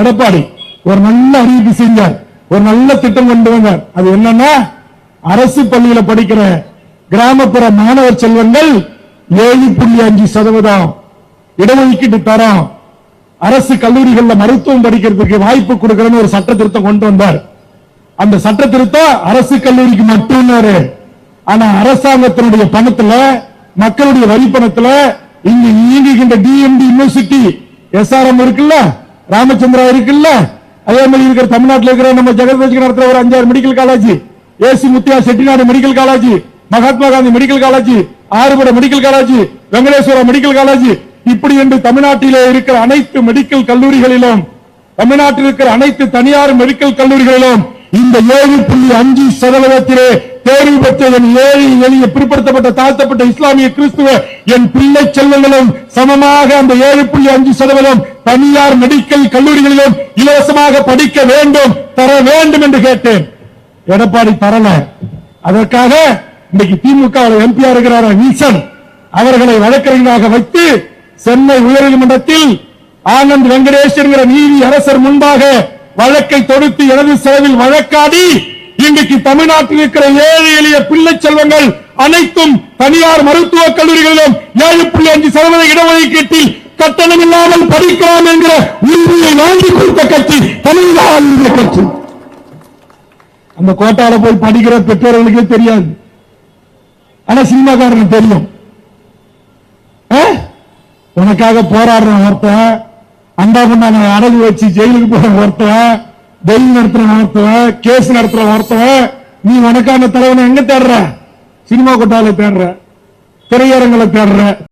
எடப்பாடி ஒரு நல்ல அறிவிப்பு செஞ்சார். ஒரு நல்ல திட்டம் கொண்டு வந்தார். அது என்னன்னா அரசு பள்ளியில படிக்கிற கிராமப்புற மாணவர் செல்வங்கள் ஏழு புள்ளி அஞ்சு சதவீதம் இடஒதுக்கீட்டு தரம். அரசு கல்லூரிகள்ல மருத்துவம் படிக்கிறதுக்கு வாய்ப்பு கொடுக்கறன்னு ஒரு சட்ட திருத்தம் கொண்டு வந்தார். அந்த சட்ட திருத்தம் அரசு கல்லூரிக்கு மட்டும்னாரு. ஆனா அரசாங்கத்தினுடைய பணத்துல மக்களுடைய வரி பணத்துல இங்க இயங்குகின்ற டிஎம்டி யூனிவர்சிட்டி எஸ்ஆர்எம் இருக்குல்ல ராமச்சந்திரா இருக்குல்ல? அதே மாதிரி இருக்கிற தமிழ்நாட்டில் இருக்கிற நம்ம ஜெகதேஜ் நடத்துற ஒரு அஞ்சாறு medical college AC Muthiah Chettinad medical college Mahatma Gandhi medical college Arupadai medical college Venkateswara medical college இப்படி என்று தமிழ்நாட்டிலே இருக்கிற அனைத்து மெடிக்கல் கல்லூரிகளிலும் தமிழ்நாட்டில் இருக்கிற அனைத்து தனியார் மெடிக்கல் கல்லூரிகளிலும் இந்த ஏழு புள்ளி அஞ்சு சதவீதத்திலே தேர்வு பெற்றதன் ஏழை எளிய பிற்படுத்தப்பட்ட தாழ்த்தப்பட்ட இஸ்லாமிய கிறிஸ்துவ என் பிள்ளை செல்வங்களும் சமமாக அந்த ஏழு புள்ளி அஞ்சு சதவீதம் தனியார் மெடிக்கல் கல்லூரிகளிலும் இலவசமாக படிக்க வேண்டும் தர வேண்டும் என்று கேட்டேன். எடப்பாடி தரல. அதற்காக இன்னைக்கு திமுக எம்பியா இருக்கிறார் நீசன். அவர்களை வழக்கறிஞராக வைத்து சென்னை உயர்நீதிமன்றத்தில் ஆனந்த் வெங்கடேஷ் என்கிற நீதி அரசர் முன்பாக வழக்கை தொடுத்து எனது செலவில் வழக்காடி இன்றைக்கு தமிழ்நாட்டில் இருக்கிற ஏழை எளிய பிள்ளை செல்வங்கள் அனைத்தும் தனியார் மருத்துவக் கல்லூரிகளிலும் ஏழு புள்ளி அஞ்சு சதவீத இடஒதுக்கீட்டில் கட்டணம் இல்லாமல் படிக்கலாம் என்கிற உரிமையை வாங்கி கொடுத்த கட்சி தமிழ்நாடு கட்சி. அந்த கோட்டால போய் படிக்கிற பெற்றோர்களுக்கே தெரியாது. ஆனா சினிமாக்காரனுக்கு தெரியும். உனக்காக போராடுற ஒருத்தன் அண்டா பண்ண அடகு வச்சு ஜெயிலுக்கு போற ஒருத்தன் டெல்லி நடத்துற ஒருத்தன் கேஸ் நடத்துற ஒருத்தன் நீ உனக்கான தலைவனை எங்க தேடுற? சினிமா கொட்டால தேடுற. திரையரங்களை தேடுற.